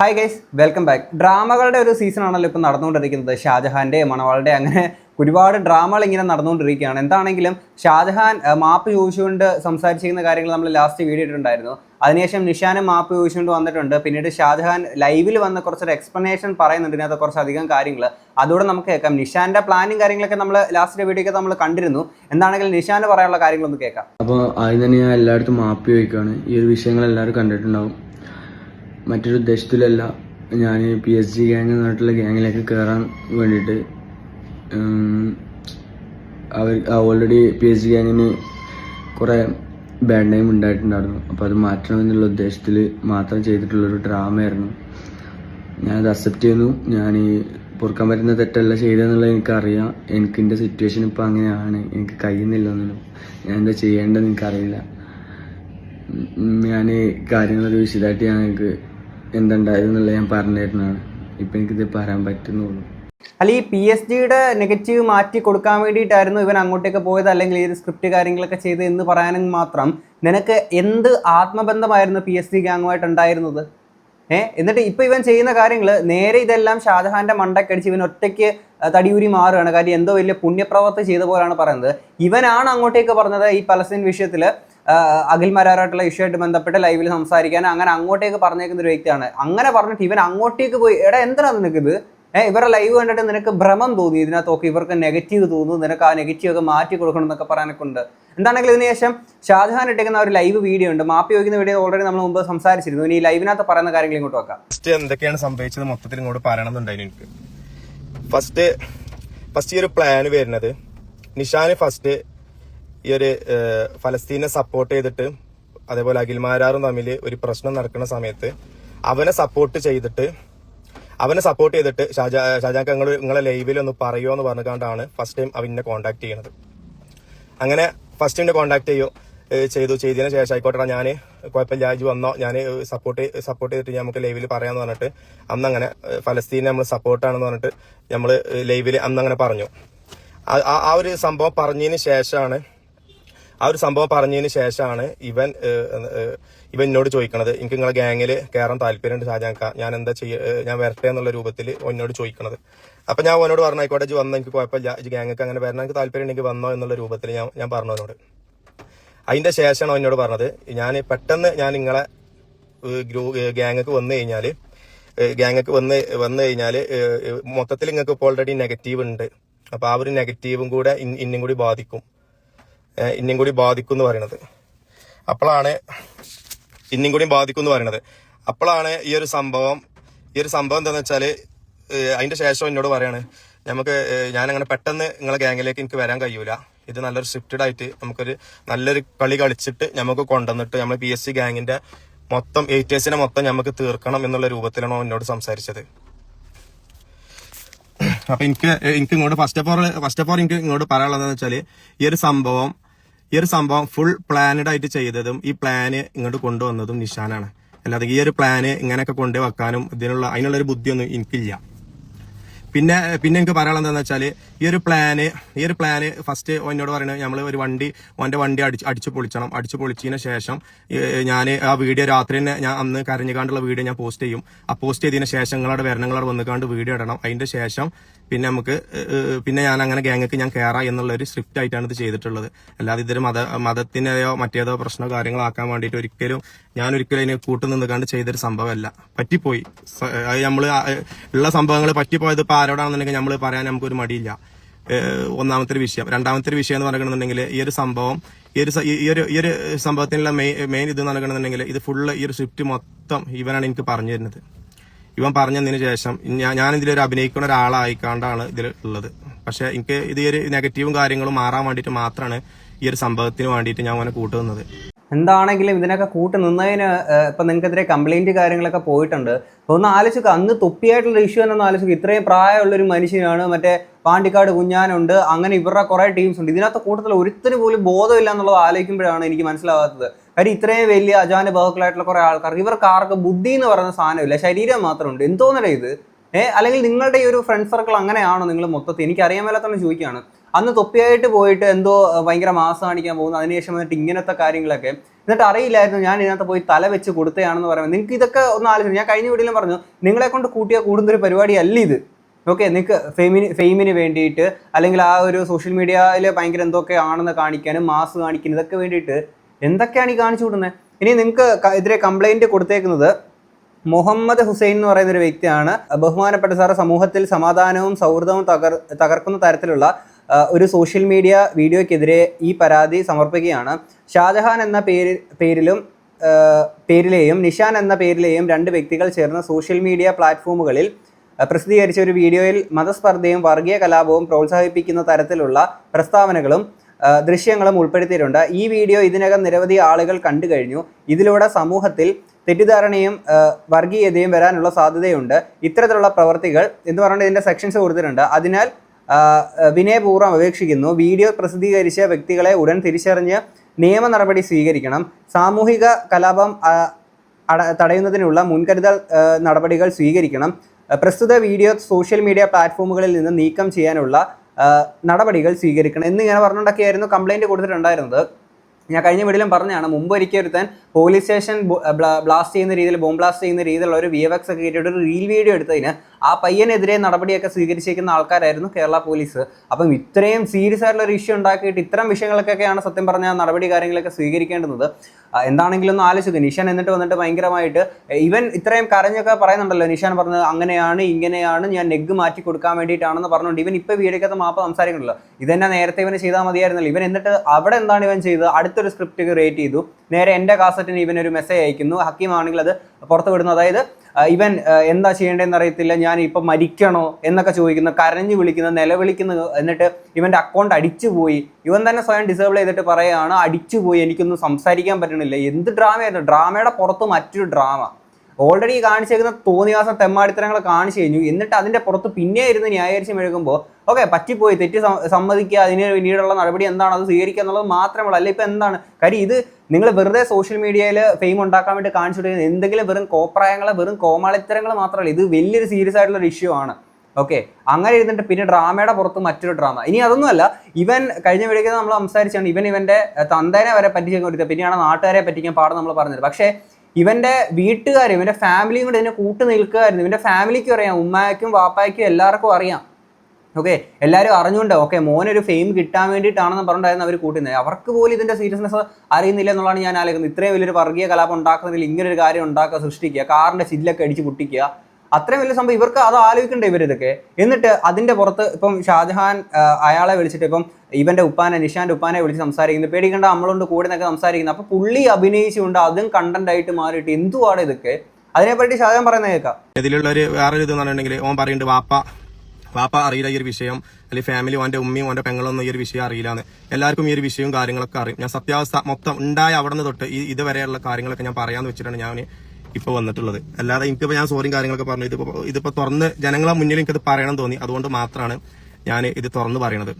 Hi guys welcome back ഡ്രാമകളുടെ ഒരു season ആണല്ലോ ഇപ്പം നടന്നുകൊണ്ടിരിക്കുന്നത്. ഷാജഹാന്റെ മണവാളുടെ അങ്ങനെ ഒരുപാട് ഡ്രാമകൾ ഇങ്ങനെ നടന്നുകൊണ്ടിരിക്കുകയാണ്. എന്താണെങ്കിലും ഷാജഹാൻ മാപ്പ് ചോദിച്ചുകൊണ്ട് സംസാരിച്ചിരിക്കുന്ന കാര്യങ്ങൾ നമ്മൾ ലാസ്റ്റ് വീഡിയോ ഇട്ടിട്ടുണ്ടായിരുന്നു. അതിനുശേഷം നിഷാനും മാപ്പ് ചോദിച്ചുകൊണ്ട് വന്നിട്ടുണ്ട്. പിന്നീട് ഷാജഹാൻ ലൈവിൽ വന്ന കുറച്ചൊരു എക്സ്പ്ലനേഷൻ പറയുന്നുണ്ട്. ഇതിനകത്ത് കുറച്ചധികം കാര്യങ്ങൾ. അതുകൂടെ നമുക്ക് കേൾക്കാം. നിഷാന്റെ പ്ലാനും കാര്യങ്ങളൊക്കെ നമ്മൾ ലാസ്റ്റ് വീഡിയോ നമ്മൾ കണ്ടിരുന്നു. എന്താണെങ്കിലും നിഷാന് പറയാനുള്ള കാര്യങ്ങളൊന്ന് കേൾക്കാം. അപ്പോൾ ആദ്യം തന്നെ ഞാൻ എല്ലായിടത്തും മാപ്പ് ചോദിക്കുകയാണ്. ഈ ഒരു വിഷയങ്ങൾ എല്ലാവരും കണ്ടിട്ടുണ്ടാവും. മറ്റൊരു ഉദ്ദേശത്തിലല്ല. ഞാൻ പി എസ് ജി ഗ്യാങ് നാട്ടിലെ ഗ്യാങ്ങിലേക്ക് കയറാൻ വേണ്ടിയിട്ട് അവർ ഓൾറെഡി പി എസ് ജി ഗ്യാങ്ങിന് കുറേ ബാഡ് നെയിം ഉണ്ടായിട്ടുണ്ടായിരുന്നു. അപ്പോൾ അത് മാറ്റണമെന്നുള്ള ഉദ്ദേശത്തിൽ മാത്രം ചെയ്തിട്ടുള്ളൊരു ഡ്രാമയായിരുന്നു. ഞാനത് അക്സെപ്റ്റ് ചെയ്യുന്നു. ഞാൻ ഈ പൊറുക്കാൻ പറ്റുന്ന തെറ്റല്ല ചെയ്തതെന്നുള്ളത് എനിക്കറിയാം. എനിക്ക് എന്റെ സിറ്റുവേഷൻ ഇപ്പോൾ അങ്ങനെയാണ്. എനിക്ക് കഴിയുന്നില്ല ഒന്നിനും ഞാൻ എന്താ ചെയ്യേണ്ടതെന്ന് എനിക്കറിയില്ല. ഞാൻ കാര്യങ്ങളൊക്കെ വിശദമായിട്ട് ഞാൻ എനിക്ക് എന്തുണ്ടായതെന്നുള്ളത് ഞാൻ പറഞ്ഞിരുന്നതാണ്. ഇപ്പൊ എനിക്കിത് പറയാൻ പറ്റുന്നുള്ളൂ. അല്ല ഈ പി എസ് ജിയുടെ നെഗറ്റീവ് മാറ്റി കൊടുക്കാൻ വേണ്ടിയിട്ടായിരുന്നു ഇവൻ അങ്ങോട്ടേക്ക് പോയത് അല്ലെങ്കിൽ ഈ സ്ക്രിപ്റ്റ് കാര്യങ്ങളൊക്കെ ചെയ്ത് എന്ന് പറയാനും മാത്രം. നിനക്ക് എന്ത് ആത്മബന്ധമായിരുന്നു പി എസ് ജി ഗ്യാങ്ങുമായിട്ട് ഉണ്ടായിരുന്നത്? ഏ? എന്നിട്ട് ഇപ്പൊ ഇവൻ ചെയ്യുന്ന കാര്യങ്ങൾ നേരെ ഇതെല്ലാം ഷാജഹാന്റെ മണ്ടക്കടിച്ച് ഇവൻ ഒറ്റയ്ക്ക് തടിയൂരി മാറുകയാണ്. കാര്യം എന്തോ വലിയ പുണ്യപ്രവർത്തി ചെയ്ത പോലാണ് പറയുന്നത്. ഇവനാണ് അങ്ങോട്ടേക്ക് പറഞ്ഞത് ഈ പലസ്തീൻ വിഷയത്തിൽ അഖിൽ മരാറായിട്ടുള്ള ഇഷ്യൂ ആയിട്ട് ബന്ധപ്പെട്ട് ലൈവിൽ സംസാരിക്കാൻ അങ്ങനെ അങ്ങോട്ടേക്ക് പറഞ്ഞേക്കുന്ന ഒരു വ്യക്തിയാണ്. അങ്ങനെ പറഞ്ഞിട്ട് ഇവൻ അങ്ങോട്ടേക്ക് പോയി. എടാ എന്തിനാ നിനക്കിത്? ഏഹ് ഇവരുടെ ലൈവ് കണ്ടിട്ട് നിനക്ക് ഭ്രമം തോന്നി. ഇതിനകത്തൊക്കെ ഇവർക്ക് നെഗറ്റീവ് തോന്നുന്നു. നിനക്ക് ആ നെഗറ്റീവ് ഒക്കെ മാറ്റി കൊടുക്കണം എന്നൊക്കെ പറയാനൊക്കെ ഉണ്ട് എന്താണെങ്കിലും ഇതിന് ശേഷം ഷാജഹാൻ ഇട്ടേക്കുന്ന ഒരു ലൈവ് വീഡിയോ ഉണ്ട്. മാപ്പി ചോദിക്കുന്ന വീഡിയോ ഓൾറെഡി നമ്മൾ മുമ്പ് സംസാരിച്ചിരുന്നു. ഇനി ലൈവിനകത്ത് പറയുന്ന കാര്യങ്ങൾ ഇങ്ങോട്ട് വെക്കാം ഫസ്റ്റ് എന്തൊക്കെയാണ് സംഭവിച്ചത് മൊത്തത്തിൽ ഇങ്ങോട്ട് പറയണം എന്നുണ്ടായിരുന്നു ഫസ്റ്റ് ഫസ്റ്റ് ഈ ഒരു പ്ലാൻ വരുന്നത്. നിഷാന് ഫസ്റ്റ് ഈ ഒരു ഫലസ്തീനെ സപ്പോർട്ട് ചെയ്തിട്ട് അതേപോലെ അഖിൽമാരാറും തമ്മിൽ ഒരു പ്രശ്നം നടക്കുന്ന സമയത്ത് അവനെ സപ്പോർട്ട് ചെയ്തിട്ട് അവനെ സപ്പോർട്ട് ചെയ്തിട്ട് ഷാജാ ഷാജാക്ക് നിങ്ങൾ നിങ്ങളെ ലൈവിൽ ഒന്ന് പറയുമോ എന്ന് പറഞ്ഞുകൊണ്ടാണ് ഫസ്റ്റ് ടൈം അവനെ കോൺടാക്ട് ചെയ്യണത് അങ്ങനെ ഫസ്റ്റ് ടൈം കോൺടാക്ട് ചെയ്യോ ചെയ്തു. ചെയ്തതിന് ശേഷം ആയിക്കോട്ടെ ഞാൻ കുഴപ്പമില്ല ജാജ് വന്നോ ഞാൻ സപ്പോർട്ട് സപ്പോർട്ട് ചെയ്തിട്ട് നമുക്ക് ലൈവിൽ പറയാന്ന് പറഞ്ഞിട്ട് അന്ന് അങ്ങനെ ഫലസ്തീനെ നമ്മൾ സപ്പോർട്ടാണെന്ന് പറഞ്ഞിട്ട് നമ്മൾ ലൈവിൽ അന്ന് അങ്ങനെ പറഞ്ഞു. ആ ഒരു സംഭവം പറഞ്ഞതിന് ശേഷമാണ് ആ ഒരു സംഭവം പറഞ്ഞതിന് ശേഷമാണ് ഇവൻ ഇവൻ എന്നോട് ചോദിക്കണത്. എനിക്ക് നിങ്ങളെ ഗ്യാങ്ങിൽ കയറാൻ താല്പര്യമുണ്ട് ഷാജാൻക്ക ഞാൻ എന്താ ചെയ്യ ഞാൻ വരട്ടെ എന്നുള്ള രൂപത്തിൽ എന്നോട് ചോദിക്കണത്. അപ്പൊ ഞാൻ അവനോട് പറഞ്ഞു ആയിക്കോട്ടെ ഇജ്ജ് വന്നോ എനിക്ക് കുഴപ്പമില്ല. ഇജ്ജ് ഗ്യാങ്ങൾക്ക് അങ്ങനെ വരണം. എനിക്ക് താല്പര്യം ഉണ്ടെങ്കിൽ വന്നോ എന്നുള്ള രൂപത്തിൽ ഞാൻ ഞാൻ പറഞ്ഞു അവനോട്. അതിന്റെ ശേഷമാണ് എന്നോട് പറഞ്ഞത് ഞാൻ പെട്ടെന്ന് ഞാൻ നിങ്ങളെ ഗ്രൂ ഗ്യാങ്ങക്ക് വന്നു കഴിഞ്ഞാൽ ഗ്യാങ്ങക്ക് വന്ന് വന്നു കഴിഞ്ഞാൽ മൊത്തത്തിൽ നിങ്ങൾക്ക് ഇപ്പോൾ ഓൾറെഡി നെഗറ്റീവ് ഉണ്ട്. അപ്പോൾ ആ ഒരു നെഗറ്റീവും കൂടെ ഇന്നും കൂടി ബാധിക്കും. ഇന്നും കൂടി ബാധിക്കും എന്ന് പറയുന്നത് അപ്പോഴാണ് ഇന്നും കൂടി ബാധിക്കും എന്ന് പറയുന്നത് അപ്പോഴാണ് ഈ ഒരു സംഭവം ഈ ഒരു സംഭവം എന്താണെന്ന് വെച്ചാൽ അതിന്റെ ശേഷം എന്നോട് പറയാണ് നമുക്ക് ഞാനങ്ങനെ പെട്ടെന്ന് നിങ്ങളെ ഗ്യാങ്ങിലേക്ക് എനിക്ക് വരാൻ കഴിയൂല. ഇത് നല്ലൊരു സ്ക്രിപ്റ്റഡ് ആയിട്ട് നമുക്കൊരു നല്ലൊരു കളി കളിച്ചിട്ട് നമുക്ക് കൊണ്ടുവന്നിട്ട് നമ്മൾ പി എസ് സി ഗ്യാങ്ങിന്റെ മൊത്തം എയ്റ്റേഴ്സിനെ മൊത്തം നമുക്ക് തീർക്കണം എന്നുള്ള രൂപത്തിലാണ് എന്നോട് സംസാരിച്ചത്. അപ്പൊ എനിക്ക് എനിക്ക് ഇങ്ങോട്ട് first of all first of all എനിക്ക് ഇങ്ങോട്ട് പറയാനുള്ളതെന്ന് വെച്ചാൽ ഈ ഒരു സംഭവം ഈ ഒരു സംഭവം ഫുൾ പ്ലാനഡ് ആയിട്ട് ചെയ്തതും ഈ പ്ലാന് ഇങ്ങോട്ട് കൊണ്ടുവന്നതും നിഷാനാണ്. അല്ലാതെ ഈ ഒരു പ്ലാന് ഇങ്ങനെയൊക്കെ കൊണ്ടുവെക്കാനും ഇതിനുള്ള അതിനുള്ള ഒരു ബുദ്ധിയൊന്നും എനിക്കില്ല. പിന്നെ പിന്നെ എനിക്ക് പറയാനുള്ളത് എന്താണെന്ന് വെച്ചാൽ ഈ ഒരു പ്ലാന് ഈ ഒരു പ്ലാന് ഫസ്റ്റ് എന്നോട് പറയുന്നത് നമ്മൾ ഒരു വണ്ടി ഓന്റെ വണ്ടി അടിച്ച് അടിച്ച് പൊളിച്ചണം. അടിച്ച് പൊളിച്ചതിന് ശേഷം ഞാൻ ആ വീഡിയോ രാത്രി തന്നെ ഞാൻ അന്ന് കരഞ്ഞുകാണ്ടുള്ള വീഡിയോ ഞാൻ പോസ്റ്റ് ചെയ്യും. ആ പോസ്റ്റ് ചെയ്തതിന് ശേഷം നിങ്ങളുടെ വരണങ്ങളോട് വന്നുകാണ്ട് വീഡിയോ ഇടണം. അതിന്റെ ശേഷം പിന്നെ നമുക്ക് പിന്നെ ഞാൻ അങ്ങനെ ഗ്യാങ്ങക്ക് ഞാൻ കയറാം എന്നുള്ള ഒരു സ്ക്രിപ്റ്റ് ആയിട്ടാണ് ഇത് ചെയ്തിട്ടുള്ളത്. അല്ലാതെ ഇതൊരു മത മതത്തിനെയോ മറ്റേതോ പ്രശ്നമോ കാര്യങ്ങളോ ആക്കാൻ വേണ്ടിയിട്ട് ഒരിക്കലും ഞാൻ ഒരിക്കലും അതിനെ കൂട്ടു നിന്നുകാണ്ട് ചെയ്തൊരു സംഭവമല്ല. പറ്റിപ്പോയി. അത് നമ്മൾ ഉള്ള സംഭവങ്ങൾ പറ്റിപ്പോയത് ഇപ്പോൾ ആരോടാണെന്നുണ്ടെങ്കിൽ നമ്മൾ പറയാൻ നമുക്കൊരു മടിയില്ല. ഒന്നാമത്തെ ഒരു വിഷയം. രണ്ടാമത്തെ ഒരു വിഷയം എന്ന് പറയുകയാണെന്നുണ്ടെങ്കിൽ ഈ ഒരു സംഭവം ഈ ഒരു ഈ ഒരു ഈ ഒരു സംഭവത്തിനുള്ള മെയിൻ മെയിൻ ഇത് നൽകണമെന്നുണ്ടെങ്കിൽ ഇത് ഫുള്ള് ഈ ഒരു സ്വിഫ്റ്റ് മൊത്തം ഇവനാണ് എനിക്ക് പറഞ്ഞു തരുന്നത്. ഇവൻ പറഞ്ഞതിന് ശേഷം ഞാൻ ഞാൻ ഇതിലൊരു അഭിനയിക്കുന്ന ഒരാളായിക്കാണ്ടാണ് ഇതിൽ ഉള്ളത്. പക്ഷെ എനിക്ക് ഇത് ഈ ഒരു നെഗറ്റീവും കാര്യങ്ങളും മാറാൻ വേണ്ടിയിട്ട് മാത്രമാണ് ഈ ഒരു സംഭവത്തിന് വേണ്ടിയിട്ട് ഞാൻ അവനെ കൂട്ടുന്നത് എന്താണെങ്കിലും ഇതിനൊക്കെ കൂട്ട് നിന്നതിന് ഇപ്പം നിങ്ങൾക്കെതിരെ കംപ്ലൈന്റ് കാര്യങ്ങളൊക്കെ പോയിട്ടുണ്ട്. ഒന്ന് ആലോചിക്കുക അന്ന് തൊപ്പിയായിട്ടുള്ള ഇഷ്യൂ തന്നെ ഒന്ന് ആലോചിക്കുക ഇത്രയും പ്രായമുള്ളൊരു മനുഷ്യനാണ് മറ്റേ പാണ്ടിക്കാട് കുഞ്ഞാനുണ്ട് അങ്ങനെ ഇവരുടെ കുറേ ടീംസ് ഉണ്ട്. ഇതിനകത്ത് കൂട്ടത്തിൽ ഒരുത്തിന് പോലും ബോധമില്ല എന്നുള്ളത് ആലോചിക്കുമ്പോഴാണ് എനിക്ക് മനസ്സിലാകാത്തത് കാര്യം ഇത്രയും വലിയ അജാന ബഹുക്കളായിട്ടുള്ള കുറേ ആൾക്കാർക്ക് ഇവർക്ക് ആർക്ക് ബുദ്ധി എന്ന് പറയുന്ന സാധനമില്ല ശരീരം മാത്രമുണ്ട്. എന്തോന്നടേ ഇത്? ഏഹ് അല്ലെങ്കിൽ നിങ്ങളുടെ ഈ ഒരു ഫ്രണ്ട് സർക്കിൾ അങ്ങനെയാണോ നിങ്ങൾ മൊത്തത്തിൽ? എനിക്ക് അറിയാൻ മേലാത്തോണ്ട് ചോദിക്കുകയാണ്. അന്ന് തൊപ്പിയായിട്ട് പോയിട്ട് എന്തോ ഭയങ്കര മാസം കാണിക്കാൻ പോകുന്നു. അതിനുശേഷം വന്നിട്ട് ഇങ്ങനത്തെ കാര്യങ്ങളൊക്കെ. എന്നിട്ട് അറിയില്ലായിരുന്നു ഞാൻ ഇതിനകത്ത് പോയി തല വെച്ച് കൊടുത്തയാണെന്ന് പറയുന്നത്. നിങ്ങൾക്ക് ഇതൊക്കെ ഒന്ന് ആലോചിച്ചു ഞാൻ കഴിഞ്ഞ വീട്ടിലും പറഞ്ഞു നിങ്ങളെ കൊണ്ട് കൂട്ടിയാൽ കൂടുന്നൊരു പരിപാടി അല്ല ഇത്. ഓക്കെ നിങ്ങൾക്ക് ഫെയിമിന് ഫെയിമിന് വേണ്ടിയിട്ട് അല്ലെങ്കിൽ ആ ഒരു സോഷ്യൽ മീഡിയയിൽ ഭയങ്കര എന്തൊക്കെ ആണെന്ന് കാണിക്കാനും മാസ് കാണിക്കാനും ഇതൊക്കെ വേണ്ടിയിട്ട് എന്തൊക്കെയാണ് ഈ കാണിച്ചു കൂടുന്നത് ഇനി നിങ്ങൾക്ക് എതിരെ കംപ്ലൈന്റ് കൊടുത്തേക്കുന്നത് മുഹമ്മദ് ഹുസൈൻ എന്ന് പറയുന്ന ഒരു വ്യക്തിയാണ്. ബഹുമാനപ്പെട്ട സാറ് സമൂഹത്തിൽ സമാധാനവും സൗഹൃദവും തകർ തകർക്കുന്ന തരത്തിലുള്ള ഒരു സോഷ്യൽ മീഡിയ വീഡിയോയ്ക്കെതിരെ ഈ പരാതി സമർപ്പിക്കുകയാണ്. ഷാജഹാൻ എന്ന പേര് പേരിലും പേരിലെയും നിഷാൻ എന്ന പേരിലെയും രണ്ട് വ്യക്തികൾ ചേർന്ന സോഷ്യൽ മീഡിയ പ്ലാറ്റ്ഫോമുകളിൽ പ്രസിദ്ധീകരിച്ച ഒരു വീഡിയോയിൽ മതസ്പർദ്ധയും വർഗീയ കലാപവും പ്രോത്സാഹിപ്പിക്കുന്ന തരത്തിലുള്ള പ്രസ്താവനകളും ദൃശ്യങ്ങളും ഉൾപ്പെടുത്തിയിട്ടുണ്ട്. ഈ വീഡിയോ ഇതിനകം നിരവധി ആളുകൾ കണ്ടു കഴിഞ്ഞു. ഇതിലൂടെ സമൂഹത്തിൽ തെറ്റിദ്ധാരണയും വർഗീയതയും വരാനുള്ള സാധ്യതയുണ്ട്. ഇത്തരത്തിലുള്ള പ്രവർത്തികൾ എന്ന് പറഞ്ഞിട്ട് ഇതിന്റെ സെക്ഷൻസ് കൊടുത്തിട്ടുണ്ട്. അതിനാൽ വിനയപൂർവം അപേക്ഷിക്കുന്നു. വീഡിയോ പ്രസിദ്ധീകരിച്ച വ്യക്തികളെ ഉടൻ തിരിച്ചറിഞ്ഞ് നിയമ നടപടി സ്വീകരിക്കണം. സാമൂഹിക കലാപം തടയുന്നതിനുള്ള മുൻകരുതൽ നടപടികൾ സ്വീകരിക്കണം. പ്രസ്തുത വീഡിയോ സോഷ്യൽ മീഡിയ പ്ലാറ്റ്ഫോമുകളിൽ നിന്ന് നീക്കം ചെയ്യാനുള്ള നടപടികൾ സ്വീകരിക്കണം. എന്നിങ്ങനെ പറഞ്ഞുകൊണ്ടൊക്കെയായിരുന്നു കംപ്ലൈന്റ് കൊടുത്തിട്ടുണ്ടായിരുന്നത്. ഞാൻ കഴിഞ്ഞ വീട്ടിലും പറഞ്ഞാണ് മുമ്പ് ഒരിക്കൽ പോലീസ് സ്റ്റേഷൻ ബ്ലാസ്റ്റ് ചെയ്യുന്ന രീതിയിൽ ബോംബ് ബ്ലാസ്റ്റ് ചെയ്യുന്ന രീതിയിലുള്ള ഒരു വി എഫ് എക്സ് ഒക്കെ കയറ്റിയിട്ട് ഒരു റീൽ വീഡിയോ എടുത്തതിന് ആ പയ്യനെതിരെ നടപടിയൊക്കെ സ്വീകരിച്ചിരിക്കുന്ന ആൾക്കാരായിരുന്നു കേരള പോലീസ് അപ്പം ഇത്രയും സീരിയസ് ആയിട്ടുള്ള ഒരു ഇഷ്യൂ ഉണ്ടാക്കിയിട്ട് ഇത്തരം വിഷയങ്ങൾക്കൊക്കെയാണ് സത്യം പറഞ്ഞാൽ നടപടി കാര്യങ്ങളൊക്കെ സ്വീകരിക്കേണ്ടുന്നത്. എന്താണെങ്കിലും ഒന്ന് ആലോചിക്കും നിഷാൻ എന്നിട്ട് വന്നിട്ട് ഭയങ്കരമായിട്ട് ഇവൻ ഇത്രയും കരഞ്ഞൊക്കെ പറയുന്നുണ്ടല്ലോ നിഷാൻ പറഞ്ഞത് അങ്ങനെയാണ് ഇങ്ങനെയാണ് ഞാൻ നെഗ് മാറ്റി കൊടുക്കാൻ വേണ്ടിയിട്ടാണെന്ന് പറഞ്ഞുകൊണ്ട് ഇവൻ ഇപ്പോൾ വീടിക്കകത്ത് മാപ്പ് സംസാരിക്കണല്ലോ ഇതെന്നെ നേരത്തെ ഇവന് ചെയ്താൽ മതിയായിരുന്നല്ലോ. ഇവൻ എന്നിട്ട് അവിടെ എന്താണ് ഇവൻ ചെയ്തത്? അടുത്തൊരു സ്ക്രിപ്റ്റ് ക്രിയേറ്റ് ചെയ്തു. നേരെ എന്റെ കാസറ്റിന് ഇവൻ ഒരു മെസ്സേജ് അയക്കുന്നു. ഹക്കീമാണെങ്കിൽ അത് പുറത്ത് വിടുന്നു. അതായത് ഇവൻ എന്താ ചെയ്യേണ്ടതെന്ന് അറിയത്തില്ല. ഞാൻ ഇപ്പം മരിക്കണോ എന്നൊക്കെ ചോദിക്കുന്നു. കരഞ്ഞു വിളിക്കുന്നു നിലവിളിക്കുന്നു എന്നിട്ട് ഇവന്റെ അക്കൗണ്ട് അടിച്ചു പോയി. ഇവൻ തന്നെ സ്വയം ഡിസേബിൾ ചെയ്തിട്ട് പറയുകയാണ് അടിച്ചുപോയി എനിക്കൊന്നും സംസാരിക്കാൻ പറ്റണില്ല. എന്ത് ഡ്രാമയായിരുന്നു ഡ്രാമയുടെ പുറത്ത് മറ്റൊരു ഡ്രാമ ഓൾറെഡി കാണിച്ചേക്കുന്ന തോന്നിവാസം തെമ്മാടിത്തരങ്ങൾ കാണിച്ചു കഴിഞ്ഞു. എന്നിട്ട് അതിന്റെ പുറത്ത് പിന്നെ ഇരുന്ന് ന്യായീകരിച്ച് മെഴുകുമ്പോൾ ഓക്കെ പറ്റിപ്പോയി. തെറ്റ് സമ്മതിക്കുക അതിന് പിന്നീടുള്ള നടപടി എന്താണ്? അത് സ്വീകരിക്കുക എന്നുള്ളത് മാത്രമല്ല അല്ല ഇപ്പൊ എന്താണ്? കാര്യം ഇത് നിങ്ങൾ വെറുതെ സോഷ്യൽ മീഡിയയിൽ ഫെയിം ഉണ്ടാക്കാൻ വേണ്ടി കാണിച്ചിട്ട് എന്തെങ്കിലും വെറും കോപ്രായങ്ങളെ വെറും കോമാളിത്തരങ്ങൾ മാത്രമല്ല. ഇത് വലിയൊരു സീരിയസ് ആയിട്ടുള്ള ഒരു ഇഷ്യൂ ആണ്. ഓക്കെ അങ്ങനെ ഇരുന്നിട്ട് പിന്നെ ഡ്രാമയുടെ പുറത്ത് മറ്റൊരു ഡ്രാമ. ഇനി അതൊന്നുമല്ല ഇവൻ കഴിഞ്ഞ വീഡിയോയിൽ നമ്മൾ സംസാരിച്ചാണ് ഇവൻ ഇവന്റെ തന്തേനെ വരെ പറ്റിക്കാൻ കൊടുത്തത്. പിന്നെയാണ് നാട്ടുകാരെ പറ്റിക്കാൻ പാടം നമ്മൾ പറഞ്ഞത്. പക്ഷേ ഇവന്റെ വീട്ടുകാരും ഇവന്റെ ഫാമിലിയും കൂടെ ഇതിനെ കൂട്ട് നിൽക്കുകയായിരുന്നു. ഇവന്റെ ഫാമിലിക്കും അറിയാം ഉമ്മായ്ക്കും വാപ്പായ്ക്കും എല്ലാവർക്കും അറിയാം. ഓക്കെ എല്ലാവരും അറിഞ്ഞുകൊണ്ട് ഓക്കെ മോനൊരു ഫെയിം കിട്ടാൻ വേണ്ടിയിട്ടാണെന്ന് പറഞ്ഞിട്ടായിരുന്നു അവർ കൂട്ടുന്നത്. അവർക്ക് പോലും ഇതിന്റെ സീരിയസ്നെസ് അറിയുന്നില്ല എന്നുള്ളതാണ് ഞാൻ ആലോചിക്കുന്നത്. ഇത്രയും വലിയൊരു വർഗീയ കലാപം ഉണ്ടാക്കുന്നതിൽ ഇങ്ങനൊരു കാര്യം ഉണ്ടാക്കുക സൃഷ്ടിക്കുക കാറിന്റെ ചില്ലൊക്കെ അടിച്ച് പൊട്ടിക്കുക അത്രയും വലിയ സംഭവം ഇവർക്ക് അത് ആലോചിക്കണ്ടേ ഇവരിതൊക്കെ. എന്നിട്ട് അതിന്റെ പുറത്ത് ഇപ്പം ഷാജഹാൻ അയാളെ വിളിച്ചിട്ട് ഇപ്പം ഇവന്റെ ഉപ്പാനെ നിഷാന്റെ ഉപ്പാനെ വിളിച്ച് സംസാരിക്കുന്നത് പേടിക്കണ്ട നമ്മളോണ്ട് കൂടെ നിന്നൊക്കെ സംസാരിക്കുന്നു. അപ്പൊ പുള്ളി അഭിനയിച്ചുകൊണ്ട് അതും കണ്ടന്റ് ആയിട്ട് മാറിയിട്ട് എന്തുവാണ് ഇതൊക്കെ? അതിനെപ്പറ്റി ഷാജഹാൻ പറയുന്നത് കേൾക്കാം. ഇതിലുള്ള ഒരു വേറൊരു ഇത് പറഞ്ഞിട്ടുണ്ടെങ്കിൽ ഓൻ പറയുന്നുണ്ട് വാപ്പ വാപ്പ അറിയില്ല ഈ ഒരു വിഷയം. അല്ലെങ്കിൽ ഫാമിലി ഓന്റെ ഉമ്മയും ഓന്റെ പെങ്ങളൊന്നും ഈ ഒരു വിഷയം അറിയില്ലാന്ന്. എല്ലാവർക്കും ഈ ഒരു വിഷയവും കാര്യങ്ങളൊക്കെ അറിയും. ഞാൻ സത്യാവസ്ഥ മൊത്തം ഉണ്ടായ അവിടെ നിന്ന് തൊട്ട് ഈ ഇതുവരെയുള്ള കാര്യങ്ങളൊക്കെ ഞാൻ പറയാന്ന് വെച്ചിട്ടാണ് ഞാൻ ഇപ്പൊ വന്നിട്ടുള്ളത്. അല്ലാതെ എനിക്കിപ്പോ ഞാൻ സോറിയും കാര്യങ്ങളൊക്കെ പറഞ്ഞു. ഇതിപ്പോ ഇതിപ്പോ തുറന്ന് ജനങ്ങളെ മുന്നിൽ എനിക്കത് പറയണം തോന്നി. അതുകൊണ്ട് മാത്രമാണ് ഞാൻ ഇത് തുറന്ന് പറയണത്.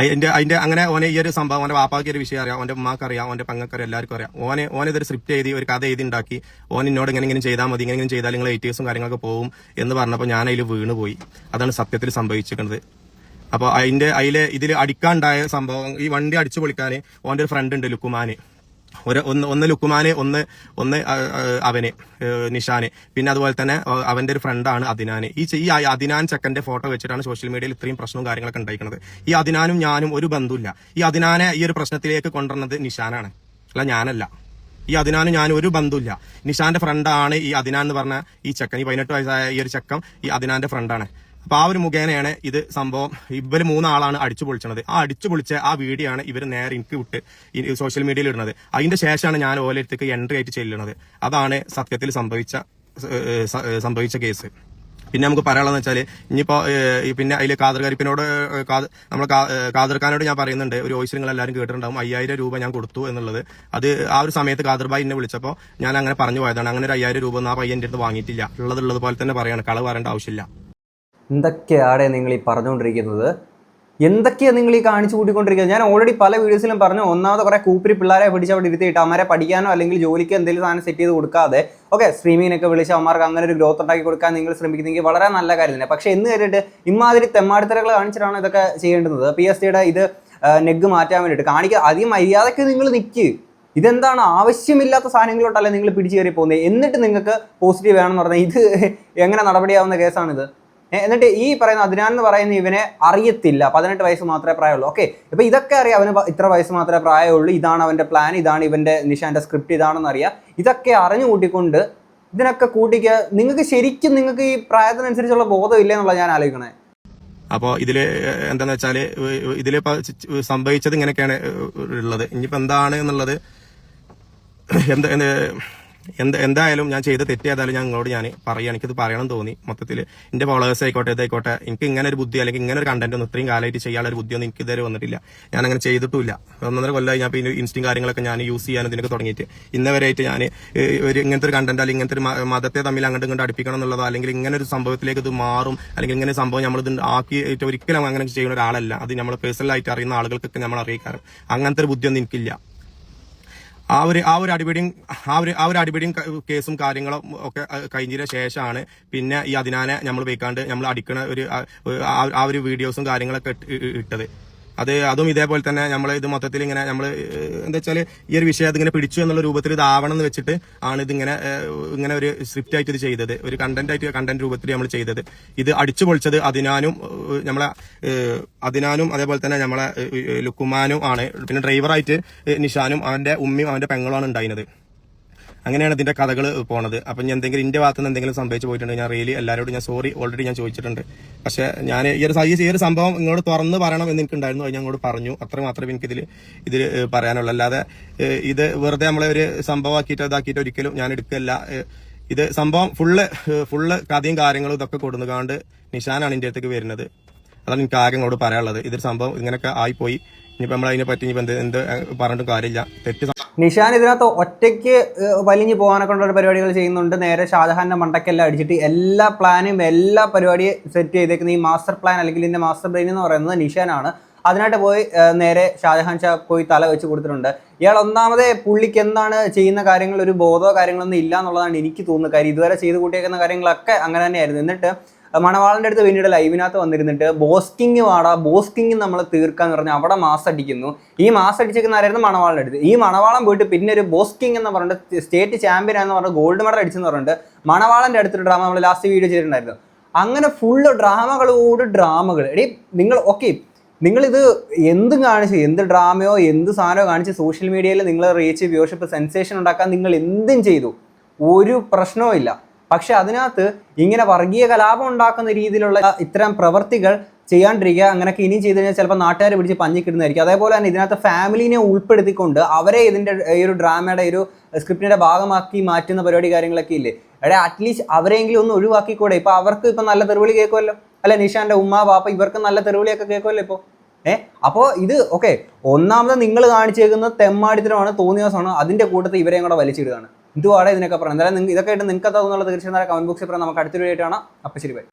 അതിന്റെ അതിന്റെ അങ്ങനെ ഓനെ ഈ ഒരു സംഭവം ഓന്റെ വാപ്പാക്ക് ഒരു വിഷയം അറിയാം ഓന്റെ ഉമ്മാക്ക് അറിയാം ഓന്റെ പെങ്ങൾക്ക് അറിയാം എല്ലാവർക്കും അറിയാം. ഓനെ ഓനെ ഇതൊരു സ്ക്രിപ്റ്റ് എഴുതി ഒരു കഥ എഴുതി ഉണ്ടാക്കി ഓൻ എന്നോട് ഇങ്ങനെ ഇങ്ങനെ ചെയ്താൽ മതി ഇങ്ങനെ ഇങ്ങനെ ചെയ്താൽ നിങ്ങൾ എയ്റ്റീസും കാര്യങ്ങളൊക്കെ പോകും എന്ന് പറഞ്ഞപ്പോൾ ഞാൻ അതിൽ വീണ് പോയി അതാണ് സത്യത്തിൽ സംഭവിച്ചിരിക്കുന്നത്. അപ്പോൾ അതിന്റെ അതിലെ ഇതിൽ അടിക്കാണ്ടായ സംഭവം ഈ വണ്ടി അടിച്ചു പൊളിക്കാൻ ഓന്റെ ഒരു ഫ്രണ്ട് ഉണ്ട് ലുക്കുമാന്. ഒരു ഒന്ന് ഒന്ന് ലുക്കുമാന് ഒന്ന് ഒന്ന് അവനെ നിഷാനെ. പിന്നെ അതുപോലെ തന്നെ അവന്റെ ഒരു ഫ്രണ്ടാണ് അദിനാന്. ഈ ഈ അദിനാൻ ചെക്കന്റെ ഫോട്ടോ വെച്ചിട്ടാണ് സോഷ്യൽ മീഡിയയിൽ ഇത്രയും പ്രശ്നവും കാര്യങ്ങളൊക്കെ ഉണ്ടായിരിക്കുന്നത് ഈ അദിനാനും ഞാനും ഒരു ബന്ധമില്ല ഈ അദിനാനെ ഈ ഒരു പ്രശ്നത്തിലേക്ക് കൊണ്ടുവന്നത് നിഷാനാണ്. അല്ല ഞാനല്ല. ഈ അദിനാനും ഞാനും ഒരു ബന്ധമില്ല നിഷാന്റെ ഫ്രണ്ടാണ് ഈ അദിനാൻ എന്ന് പറഞ്ഞ ഈ ചെക്കൻ. ഈ പതിനെട്ട് വയസ്സായ ഈ ഒരു ചെക്കൻ ഈ അദിനാന്റെ ഫ്രണ്ടാണ് അപ്പൊ ആ ഒരു മുഖേനയാണ് ഇത് സംഭവം. ഇവർ മൂന്നാളാണ് അടിച്ചു പൊളിച്ചത് ആ അടിച്ചു പൊളിച്ച ആ വീഡിയോ ആണ് ഇവർ നേരെ എനിക്ക് വിട്ട് സോഷ്യൽ മീഡിയയിൽ ഇടുന്നത്. അതിന്റെ ശേഷമാണ് ഞാൻ ഓരോരുത്തേക്ക് എൻട്രി ആയിട്ട് ചെല്ലുന്നത്. അതാണ് സത്യത്തിൽ സംഭവിച്ച സംഭവിച്ച കേസ് പിന്നെ നമുക്ക് പറയാനുള്ളതെന്ന് വെച്ചാൽ ഇനിയിപ്പോ പിന്നെ അതിൽ കാദ- നമ്മൾ കാദർഖാനോട് ഞാൻ പറയുന്നുണ്ട്. ഒരു വോയിസ് നിങ്ങൾ എല്ലാവരും കേട്ടിട്ടുണ്ടാവും. അയ്യായിരം രൂപ ഞാൻ കൊടുത്തു എന്നുള്ളത്. അത് ആ ഒരു സമയത്ത് കാദർബായി എന്നെ വിളിച്ചപ്പോൾ ഞാൻ അങ്ങനെ പറഞ്ഞു പോയതാണ്. അങ്ങനെ ഒരു അയ്യായിരം രൂപ ഒന്നും ആ പയ്യന്റെ അടുത്ത് വാങ്ങിയിട്ടില്ല. ഉള്ളത് പോലെ തന്നെ പറയാണ്. കളവ് പറയേണ്ട ആവശ്യമില്ല. എന്തൊക്കെയാണ് നിങ്ങൾ ഈ പറഞ്ഞുകൊണ്ടിരിക്കുന്നത് എന്തൊക്കെയാണ് നിങ്ങൾ ഈ കാണിച്ചു കൂട്ടിക്കൊണ്ടിരിക്കുന്നത്? ഞാൻ ഓൾറെഡി പല വീഡിയോസിലും പറഞ്ഞു ഒന്നാമത് കുറെ കൂപ്പിരി പിള്ളേരെ പിടിച്ച് അവിടെ ഇരുത്തിയിട്ട് അവരെ പഠിക്കാനോ അല്ലെങ്കിൽ ജോലിക്ക് എന്തെങ്കിലും സാധനം സെറ്റ് ചെയ്ത് കൊടുക്കാതെ ഓക്കെ സ്ട്രീമിങ്ങിനൊക്കെ വിളിച്ച് അവന്മാർക്ക് അങ്ങനെ ഒരു ഗ്രോത്ത് ഉണ്ടാക്കി കൊടുക്കാൻ നിങ്ങൾ ശ്രമിക്കുന്നെങ്കിൽ വളരെ നല്ല കാര്യം തന്നെ. പക്ഷേ എന്ന് കരുതിയിട്ട് ഇമാതിരി തെമ്മാടിത്തരകൾ കാണിച്ചിട്ടാണ് ഇതൊക്കെ ചെയ്യേണ്ടത് പി എസ് സിയുടെ ഇത് നെഗ് മാറ്റാൻ വേണ്ടിയിട്ട് കാണിക്കുക അധികം മര്യാദയ്ക്ക് നിങ്ങൾ നിൽക്ക് ഇതെന്താണ്? ആവശ്യമില്ലാത്ത സാധനങ്ങളോട്ടല്ലേ നിങ്ങൾ പിടിച്ചു കയറി പോകുന്നത് എന്നിട്ട് നിങ്ങൾക്ക് പോസിറ്റീവ് വേണമെന്ന് പറഞ്ഞാൽ ഇത് എങ്ങനെ നടപടിയാവുന്ന കേസാണിത് എന്നിട്ട് ഈ പറയുന്ന അദ്നാൻ എന്ന് പറയുന്ന ഇവനെ അറിയത്തില്ല. പതിനെട്ട് വയസ്സ് മാത്രമേ പ്രായമുള്ളൂ. ഓക്കെ ഇപ്പൊ ഇതൊക്കെ അറിയാം അവന് ഇത്ര വയസ്സ് മാത്രമേ പ്രായമുള്ളൂ. ഇതാണ് അവന്റെ പ്ലാൻ ഇതാണ് ഇവന്റെ നിഷാന്റെ സ്ക്രിപ്റ്റ് ഇതാണെന്ന് അറിയാം. ഇതൊക്കെ അറിഞ്ഞു കൂട്ടിക്കൊണ്ട് ഇതിനൊക്കെ കൂട്ടിക്കുക നിങ്ങൾക്ക് ശരിക്കും നിങ്ങൾക്ക് ഈ പ്രായത്തിനനുസരിച്ചുള്ള ബോധം ഇല്ലേ എന്നുള്ള ഞാൻ ആലോചിക്കണേ. അപ്പോൾ ഇതിൽ എന്താണെന്ന് വെച്ചാൽ ഇതിൽ സംഭവിച്ചത് ഇങ്ങനെയൊക്കെയാണ് ഉള്ളത്. ഇനിയിപ്പോൾ എന്താണ് എന്നുള്ളത് എന്ത് എന്ത് എന്ത് എന്തായാലും ഞാൻ ചെയ്ത തെറ്റ് ഏതായാലും ഞാൻ നിങ്ങളോട് ഞാൻ പറയാം എനിക്കിത് പറയണം തോന്നി. മൊത്തത്തിൽ എന്റെ ഫോളോവേഴ്സ് ആയിക്കോട്ടെ ഇതായിക്കോട്ടെ എനിക്ക് ഇങ്ങനെ ഒരു ബുദ്ധി അല്ലെങ്കിൽ ഇങ്ങനെ ഒരു കണ്ടന്റ് ഒന്നും ഇത്രയും കാലമായിട്ട് ചെയ്യാനുള്ള ഒരു ബുദ്ധിയൊന്നും എനിക്ക് ഇതുവരെ വന്നിട്ടില്ല. ഞാൻ അങ്ങനെ ചെയ്തിട്ടില്ല ഒന്നൊന്നര കൊല്ലമായി ഞാൻ പിന്നെ ഇൻസ്റ്റും കാര്യങ്ങളൊക്കെ ഞാൻ യൂസ് ചെയ്യാൻ ഇതിനൊക്കെ തുടങ്ങിയിട്ട്. ഇന്നവരായിട്ട് ഞാൻ ഒരു ഇങ്ങനത്തെ ഒരു കണ്ടന്റ് അല്ലെങ്കിൽ ഇങ്ങനത്തെ ഒരു മതത്തെ തമ്മിൽ അങ്ങോട്ട് ഇങ്ങോട്ട് അടുപ്പിക്കണം എന്നുള്ളതോ അല്ലെങ്കിൽ ഇങ്ങനെ ഒരു സംഭവത്തിലേക്ക് ഇത് മാറും അല്ലെങ്കിൽ ഇങ്ങനെ സംഭവം നമ്മൾ ഇത് ആക്കിയിട്ട് ഒരിക്കലും അങ്ങനെ ചെയ്യുന്ന ഒരാളല്ല. അത് നമ്മൾ പേഴ്സണലായിട്ട് അറിയുന്ന ആളുകൾക്കൊക്കെ നമ്മൾ അറിയിക്കാറ്. അങ്ങനത്തെ ഒരു ബുദ്ധിയൊന്നും എനിക്കില്ല. ആ ഒരു ആ ഒരു അടിപിടിയും ആ ഒരു ആ ഒരു അടിപിടിയും കേസും കാര്യങ്ങളും ഒക്കെ കഴിഞ്ഞതിന് ശേഷമാണ് പിന്നെ ഈ അതിനാനെ നമ്മൾ വെക്കാണ്ട് നമ്മൾ അടിക്കണ ഒരു ആ- ഒരു വീഡിയോസും കാര്യങ്ങളൊക്കെ ഇട്ടത്. അത് അതും ഇതേപോലെ തന്നെ നമ്മൾ ഇത് മൊത്തത്തിൽ ഇങ്ങനെ നമ്മൾ എന്താ വെച്ചാൽ ഈ ഒരു വിഷയം അതിങ്ങനെ പിടിച്ചു എന്നുള്ള രൂപത്തിൽ ഇതാവണം എന്ന് വെച്ചിട്ട് ആണ് ഇതിങ്ങനെ ഇങ്ങനെ ഒരു സ്ക്രിപ്റ്റ് ആയിട്ട് ഇത് ചെയ്തത്. ഒരു കണ്ടന്റ് ആയിട്ട് കണ്ടന്റ് രൂപത്തിൽ നമ്മൾ ചെയ്തത്. ഇത് അടിച്ചു പൊളിച്ചത് അതിനാനും നമ്മളെ അതിനാനും അതേപോലെ തന്നെ നമ്മളെ ലുക്കുമാനും ആണ്. പിന്നെ ഡ്രൈവറായിട്ട് നിഷാനും അവന്റെ ഉമ്മയും അവന്റെ പെങ്ങളുമാണ് ഉണ്ടായിരുന്നത്. അങ്ങനെയാണ് ഇതിന്റെ കഥകൾ പോണത്. അപ്പം ഞാൻ എന്തെങ്കിലും ഇന്റെ ഭാഗത്ത് നിന്ന് എന്തെങ്കിലും സംഭവിച്ചു പോയിട്ടുണ്ടെങ്കിൽ ഞാൻ റിയലി എല്ലാവരോടും ഞാൻ സോറി ഓൾറെഡി ഞാൻ ചോദിച്ചിട്ടുണ്ട്. പക്ഷെ ഞാൻ ഈ ഒരു ഈ ഒരു സംഭവം ഇങ്ങോട്ട് തുറന്ന് പറയണം എന്ന് എനിക്കുണ്ടായിരുന്നു. അത് ഞാൻ അങ്ങോട്ട് പറഞ്ഞു. അത്ര മാത്രമേ എനിക്കിതിൽ ഇതിൽ പറയാനുള്ളൂ. അല്ലാതെ ഇത് വെറുതെ നമ്മളെ ഒരു സംഭവമാക്കിയിട്ട് ഇതാക്കിയിട്ട് ഒരിക്കലും ഞാൻ എടുക്കല്ല ഇത് സംഭവം ഫുള്ള് ഫുള്ള് കഥയും കാര്യങ്ങളും ഇതൊക്കെ കൊടുന്നുകാണ്ട് നിഷാനാണ് എന്റെ അടുത്തേക്ക് വരുന്നത്. അതാണ് എനിക്ക് ആകെ ഇങ്ങോട്ട് പറയാനുള്ളത്. ഇതൊരു സംഭവം ഇങ്ങനെയൊക്കെ ആയിപ്പോയി. ഇനിയിപ്പോൾ നമ്മൾ അതിനെ പറ്റി ഇനിയിപ്പോൾ എന്ത് എന്ത് പറഞ്ഞിട്ടും കാര്യമില്ല. തെറ്റ് നിഷാൻ ഇതിനകത്ത് ഒറ്റയ്ക്ക് വലിഞ്ഞു പോകാനൊക്കെ ഉള്ള പരിപാടികൾ ചെയ്യുന്നുണ്ട്. നേരെ ഷാജഹാന്റെ മണ്ടക്കെല്ലാം അടിച്ചിട്ട് എല്ലാ പ്ലാനും എല്ലാ പരിപാടിയും സെറ്റ് ചെയ്തേക്കുന്ന ഈ മാസ്റ്റർ പ്ലാൻ അല്ലെങ്കിൽ ഇതിന്റെ മാസ്റ്റർ ബ്രെയിൻ എന്ന് പറയുന്നത് നിഷാനാണ്. അതിനായിട്ട് പോയി നേരെ ഷാജഹാൻ ഷാ പോയി തല വെച്ച് കൊടുത്തിട്ടുണ്ട്. ഇയാൾ ഒന്നാമതേ പുള്ളിക്ക് എന്താണ് ചെയ്യുന്ന കാര്യങ്ങൾ ഒരു ബോധമോ കാര്യങ്ങളൊന്നും ഇല്ല എന്നുള്ളതാണ് എനിക്ക് തോന്നുന്നത്. കാര്യം ഇതുവരെ ചെയ്ത് കൂട്ടിയേക്കുന്ന കാര്യങ്ങളൊക്കെ അങ്ങനെ തന്നെയായിരുന്നു. എന്നിട്ട് മണവാളന്റെ അടുത്ത് പിന്നീട് ലൈവിനകത്ത് വന്നിരുന്നിട്ട് ബോസ്കിങ് വാടാ ബോസ്കിങ് നമ്മൾ തീർക്കാന്ന് പറഞ്ഞ് അവിടെ മാസ് അടിക്കുന്നു. ഈ മാസ് അടിച്ചേക്കുന്ന ആരായിരുന്നു മണവാളന്റെ അടുത്ത്? ഈ മണവാളം പോയിട്ട് പിന്നെ ഒരു ബോസ്കിങ് എന്ന് പറഞ്ഞിട്ട് സ്റ്റേറ്റ് ചാമ്പ്യൻ എന്ന് പറഞ്ഞ ഗോൾഡ് മെഡൽ അടിച്ചെന്ന് പറഞ്ഞിട്ട് മണവാളന്റെ അടുത്തൊരു ഡ്രാമ നമ്മൾ ലാസ്റ്റ് വീഡിയോ ചെയ്തിട്ടുണ്ടായിരുന്നു. അങ്ങനെ ഫുള്ള് ഡ്രാമകളോട് ഡ്രാമകൾ എടീ നിങ്ങൾ ഓക്കെ നിങ്ങളിത് എന്തും കാണിച്ച് എന്ത് ഡ്രാമയോ എന്ത് സാധനമോ കാണിച്ച് സോഷ്യൽ മീഡിയയിൽ നിങ്ങൾ റീച്ച് വ്യൂഷിപ്പ് സെൻസേഷൻ ഉണ്ടാക്കാൻ നിങ്ങൾ എന്തും ചെയ്തു. ഒരു പ്രശ്നവും പക്ഷെ അതിനകത്ത് ഇങ്ങനെ വർഗീയ കലാപം ഉണ്ടാക്കുന്ന രീതിയിലുള്ള ഇത്തരം പ്രവർത്തികൾ ചെയ്യാണ്ടിരിക്കുക അങ്ങനെയൊക്കെ ഇനിയും ചെയ്തു കഴിഞ്ഞാൽ ചിലപ്പോൾ നാട്ടുകാരെ പിടിച്ച് പഞ്ഞിക്കിടുന്നതായിരിക്കും. അതേപോലെ തന്നെ ഇതിനകത്ത് ഫാമിലിനെ ഉൾപ്പെടുത്തിക്കൊണ്ട് അവരെ ഇതിന്റെ ഈ ഒരു ഡ്രാമയുടെ ഒരു സ്ക്രിപ്റ്റിന്റെ ഭാഗമാക്കി മാറ്റുന്ന പരിപാടി കാര്യങ്ങളൊക്കെ ഇല്ലേ? എടാ അറ്റ്ലീസ്റ്റ് അവരെങ്കിലും ഒന്ന് ഒഴിവാക്കിക്കൂടെ? ഇപ്പോൾ അവർക്ക് ഇപ്പോൾ നല്ല തെറിവിളി കേൾക്കുമല്ലോ? അല്ല നിഷാന്റെ ഉമ്മ പാപ്പ ഇവർക്ക് നല്ല തെറിവിളിയൊക്കെ കേൾക്കുമല്ലോ ഇപ്പോൾ ഏ? അപ്പോൾ ഇത് ഓക്കെ ഒന്നാമത് നിങ്ങൾ കാണിച്ചേക്കുന്ന തെമ്മാടിത്തരമാണ് തോന്നിയ ദിവസമാണ് അതിന്റെ കൂട്ടത്തിൽ ഇവരെയും കൂടെ വലിച്ചിടുകയാണ് എന്തുവാണ് ഇതിനൊക്കെ പറയുന്നത് എന്തായാലും ഇതൊക്കെ ആയിട്ട് നിങ്ങൾക്ക് എന്താ തോന്നുന്നുള്ളത് തീർച്ചയായും കമന്റ് ബോക്സിൽ പറയാം നമുക്ക് അടുത്തൊരു വീഡിയോ ആണ് അപ്പം ശരി ബൈ